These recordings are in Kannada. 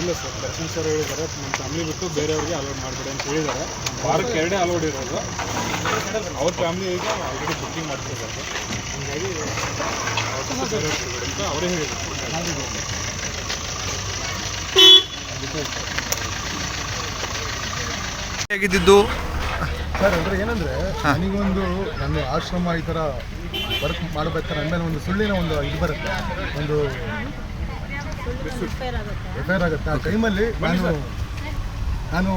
ಇಲ್ಲ ಸರ್. ದರ್ಶನ್ ಸರ್ ಹೇಳಿದ್ದಾರೆ. ನಮ್ಮ ಫ್ಯಾಮಿಲಿ ಬಿಟ್ಟು ಬೇರೆಯವ್ರಿಗೆ ಅಲೋಡ್ ಮಾಡಬೇಡಿ ಅಂತ ಹೇಳಿದ್ದಾರೆ. ವಾರಕ್ಕೆ ಎರಡೇ ಅಲೋಡ್ ಇರೋದು. ಅವ್ರ ಫ್ಯಾಮಿಲಿಗೆ ಆಲ್ರೆಡಿ ಬುಕ್ಕಿಂಗ್ ಮಾಡ್ತಿದ್ದಾರೆ ಹಾಗಾಗಿ ಬೇರೆ ಅಂತ ಅವರೇ ಹೇಳಿದ್ದಾರೆ. ಹೇಗಿದ್ದು ಸರ್ ಅಂದರೆ ಏನಂದರೆ ನನಗೊಂದು ನನ್ನ ಆಶ್ರಮ ಈ ಥರ ವರ್ಕ್ ಮಾಡ್ಬೇಕಾದ್ರೆ ಅಂದ್ರೆ ಒಂದು ಸುಳ್ಳಿನ ಒಂದು ಇದು ಬರುತ್ತೆ. ಒಂದು ಎಫ್ ಐ ಆರ್ ಆಗುತ್ತೆ. ಆ ಟೈಮಲ್ಲಿ ನಾನು ನಾನು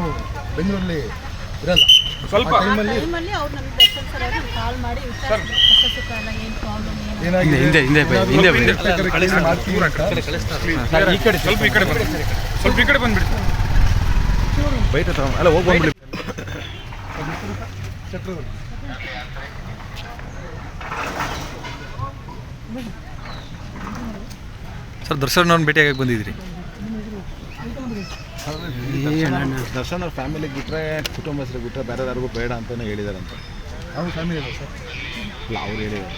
ಬೆಂಗಳೂರಲ್ಲಿ ಇರಲ್ಲ. ಸ್ವಲ್ಪ ಟೈಮಲ್ಲಿ ಏನಾಗಿದೆ? ಹಿಂದೆ- ಹಿಂದೆ ಬೈ- ಹಿಂದೆ ಮಾಡ್ತೀವಿ ಅಂತ. ಈ ಕಡೆ ಸ್ವಲ್ಪ ಈ ಕಡೆ ಬಂದು ಸ್ವಲ್ಪ ಈ ಕಡೆ ಬಂದ್ಬಿಡಿ. ಬೈಟ್ ಅಲ್ಲ ಹೋಗಿ ಬಂದ್ಬಿಡಿ. ಶೆಟ್ರು ಸರ್ ದರ್ಶನ್ ಅವ್ರನ್ನ ಭೇಟಿಯಾಗಿ ಬಂದಿದ್ದೀರಿ? ದರ್ಶನ್ ಅವ್ರ ಫ್ಯಾಮಿಲಿಗೆ ಬಿಟ್ಟರೆ ಕುಟುಂಬಸ್ಥರಿಗೆ ಬಿಟ್ಟರೆ ಬೇರೆ ಯಾರಿಗೂ ಬೇಡ ಅಂತಲೇ ಹೇಳಿದಾರಂತೆ. ಅವ್ರ ಫ್ಯಾಮಿಲಿ ಸರ್? ಇಲ್ಲ ಅವ್ರು ಹೇಳಿದ್ದಾರೆ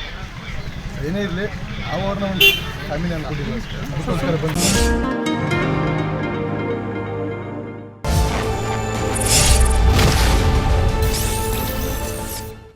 ಏನೇ ಇರಲಿ ಅವ್ರನ್ನ ಒಂದು ಫ್ಯಾಮಿಲಿ ಅನ್ಕೊಂಡಿದ್ದಾರೆ ಅಷ್ಟೇ. ಅದಕ್ಕೋಸ್ಕರ ಬಂದು